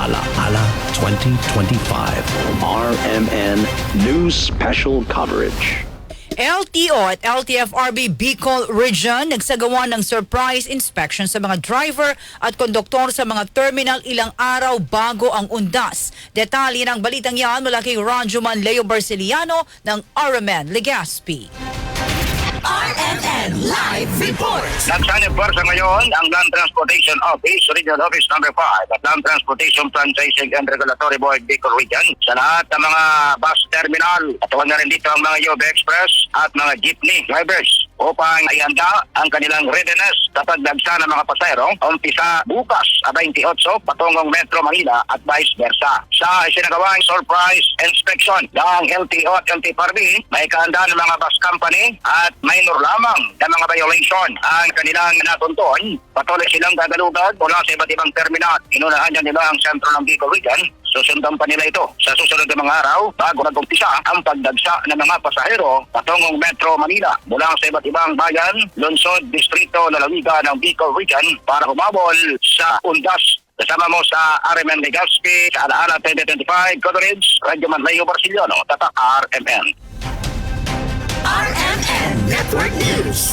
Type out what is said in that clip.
Alaala 2025. RMN News Special Coverage. LTO at LTFRB Bicol Region nagsagawa ng surprise inspection sa mga driver at konduktor sa mga terminal ilang araw bago ang undas. Detalye ng balitang yan mula kay Ranjuman Leo Barceliano ng RMN Legaspi. RMN Report. Nagsanib sa ngayon ang Land Transportation Office, Regional Office Number 5 at Land Transportation Franchising and Regulatory Board Bicol Region. Sa lahat ng mga bus terminal at na rin dito ang mga Yobe Express at mga jeepney drivers upang ihanda ang kanilang readiness sa pagdagsa ng mga pasahero umpisa bukas a 28 patungong Metro Manila at vice versa. Sa isinagawang surprise inspection ng LTO at LTFRB, may kahanda ng mga bus company at minor lamang na mga violation ang kanilang natunton. Patuloy silang gagalugad mula sa iba't ibang terminal. Inunahan niya nila ang sentro ng Bicol Region Susundan pa nila ito sa susunod na mga araw bago mag-umpisa ang pagdagsa ng mga pasahero patungong Metro Manila mula sa iba't ibang bayan, lungsod, distrito, lalawigan ng Bicol Region para humabol sa undas Kasama mo sa RMN Legaspi sa Alaala 2025 coverage, Radyo Manlayo Barciliano, Tatak RMN. RMN Network News.